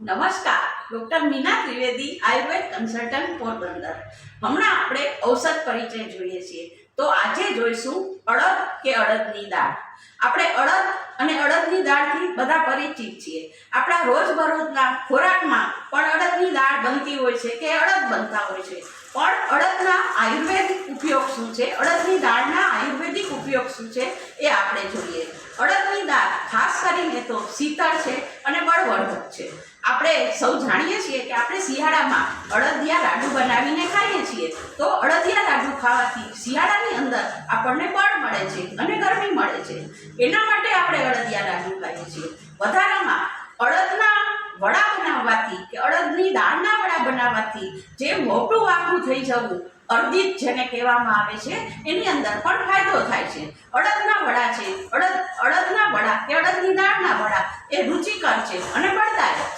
નમસ્કાર, doctor Meena Trivedi, Ayurveda consultant Porbandar. હમણાં આપણે ઔષધ પરિચય જોઈએ છીએ. તો આજે જોઈશું અડદ કે અડદની દાળ. આપણે અડદ અને અડદની દાળથી બધા પરિચિત છીએ. આપણા રોજબરોજના ખોરાકમાં પણ અડદની દાળ બનતી હોય છે કે અડદ બનતા હોય છે. પણ અડદના આયુર્વેદિક ઉપયોગ શું છે? અડદની દાળના આયુર્વેદિક ઉપયોગ શું છે? એ આપણે જોઈએ. અડદની દાળ ખાસ કરીને તો શીતળ છે અને બળવર્ધક છે. આપણે સૌ જાણીએ છીએ કે આપણે શિયાળામાં અડદિયા લાડુ બનાવીને ખાઈએ છીએ. તો અડદિયા લાડુ ખાવાથી શિયાળાની અંદર આપણને બળ મળે છે અને ગરમી મળે છે. એના માટે આપણે અડદિયા લાડુ ખાઈએ છીએ. વધારામાં અડદના વડા બનાવવાથી કે અડદની દાળના વડા બનાવવાથી જે મોટું આખું થઈ જવું અર્ધિત જેને કહેવામાં આવે છે, એની અંદર પણ ફાયદો થાય છે. અડદના વડા છે, અડદ, અડદના વડા કે અડદની દાળના વડા એ રુચિકર છે અને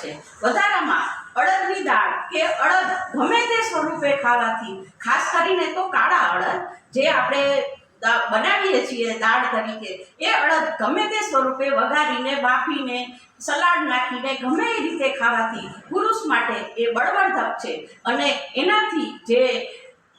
છે. વધારામાં અડદની દાળ કે અડદ ગમે તે સ્વરૂપે ખાવાથી, ખાસ કરીને તો કાળા અડદ, જે આપણે બનાવીએ છીએ દાળ તરીકે, એ અડદ ગમે તે સ્વરૂપે વઘારીને, બાફીને, સલાડ નાખીને ગમે એ રીતે ખાવાથી પુરુષ માટે એ બળવર્ધક છે. અને એનાથી જે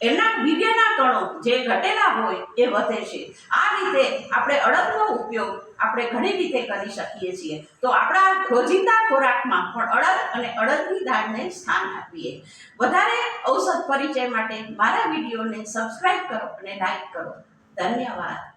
એના વીર્યના કણો જે ઘટેલા હોય એ વધે છે. આ રીતે આપણે અડદનો ઉપયોગ આપણે ઘણી રીતે કરી શકીએ છીએ. તો આપણા રોજિંદા ખોરાકમાં પણ અડદ અને અડદની દાળને સ્થાન આપીએ. વધારે ઔષધ પરિચય માટે મારા વિડીયોને સબસ્ક્રાઈબ કરો અને લાઈક કરો. ધન્યવાદ.